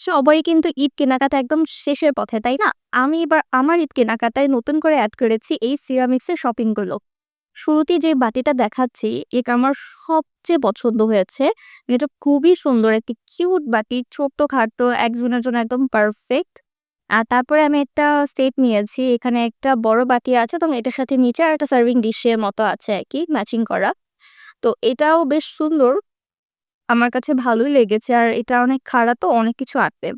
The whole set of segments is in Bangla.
সবাই কিন্তু ঈদ কেনাকাটা একদম শেষের পথে, তাই না? আমি এবার আমার ঈদ কেনাকাটায় নতুন করে অ্যাড করেছি এই সিরামিক্সের শপিংগুলো। শুরুতেই যে বাটিটা দেখাচ্ছি, এটা আমার সবচেয়ে পছন্দ হয়েছে। এটা খুবই সুন্দর একটি কিউট বাটি, ছোট্টখাটো একজনের জন্য একদম পারফেক্ট। আর তারপরে আমি একটা সেট নিয়েছি। এখানে একটা বড় বাটি আছে এবং এটার সাথে নিচে আর একটা সার্ভিং ডিশের মতো আছে আর কি ম্যাচিং করা। তো এটাও বেশ সুন্দর। আমার কাছে ভালোই লেগেছে। আর এটা অনেক খাড়া তো অনেক কিছু আটবে।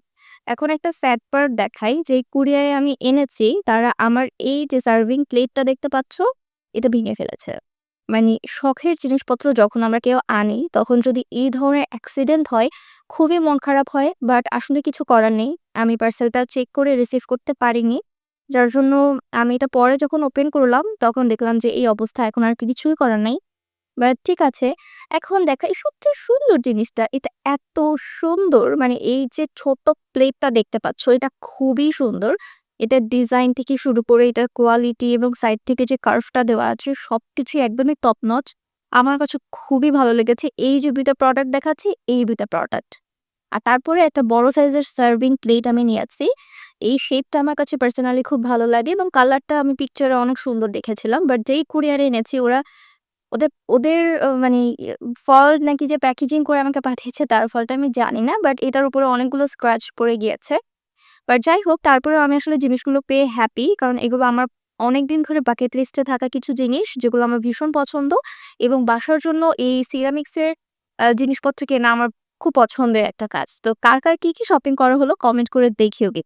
এখন একটা স্যাড পার্ট দেখাই যে কুরিয়ারে আমি এনেছি, তারা আমার এই যে সার্ভিং প্লেটটা দেখতে পাচ্ছ? এটা ভেঙে ফেলেছে। মানে শখের জিনিসপত্র যখন আমরা কেউ আনি, তখন যদি এই ধরনের অ্যাক্সিডেন্ট হয়, খুবই মন খারাপ হয়। বাট আসলে কিছু করার নেই। আমি পার্সেলটা চেক করে রিসিভ করতে পারিনি। যার জন্য আমি এটা পরে যখন ওপেন করলাম, তখন দেখলাম যে এই অবস্থা এখন আর কিছুই করার নাই। বাট ঠিক আছে। এখন দেখাই সবচেয়ে সুন্দর জিনিসটা, এটা এত সুন্দর মানে এই যে ছোট প্লেটটা দেখতে পাচ্ছ, এটা খুবই সুন্দর। এটার ডিজাইন থেকে শুরু করে এটার কোয়ালিটি এবং সাইড থেকে যে কার্ভটা দেওয়া আছে, সবকিছুই একদমই টপ নচ। আমার কাছে খুবই ভালো লেগেছে। এই যে ২ টা প্রোডাক্ট দেখাচ্ছি, এই ২ টা প্রোডাক্ট। আর তারপরে একটা বড় সাইজের সার্ভিং প্লেট আমি নিয়েছি। এই শেপটা আমার কাছে পার্সোনালি খুব ভালো লাগে এবং কালারটা আমি পিকচারে অনেক সুন্দর দেখেছিলাম। বাট যেই কুরিয়ারে এনেছি, ওরা ওদের ওদের মানে ফল নাকি যে প্যাকেজিং করে আমাকে পাঠিয়েছে তার ফলটা আমি জানি না। বাট এটার উপরে অনেকগুলো স্ক্র্যাচ পড়ে গিয়েছে। বাট যাই হোক তারপরেও আমি আসলে জিনিসগুলো পেয়ে হ্যাপি। কারণ এগুলো আমার অনেক দিন ধরে বাকেট লিস্টে থাকা কিছু জিনিস যেগুলো আমার ভীষণ পছন্দ এবং বাসার জন্য এই সিরামিক্সের জিনিসপত্র কেনা আমার খুব পছন্দের একটা কাজ। তো কার, কার কি, কি শপিং করা হলো কমেন্ট করে দেখিও গে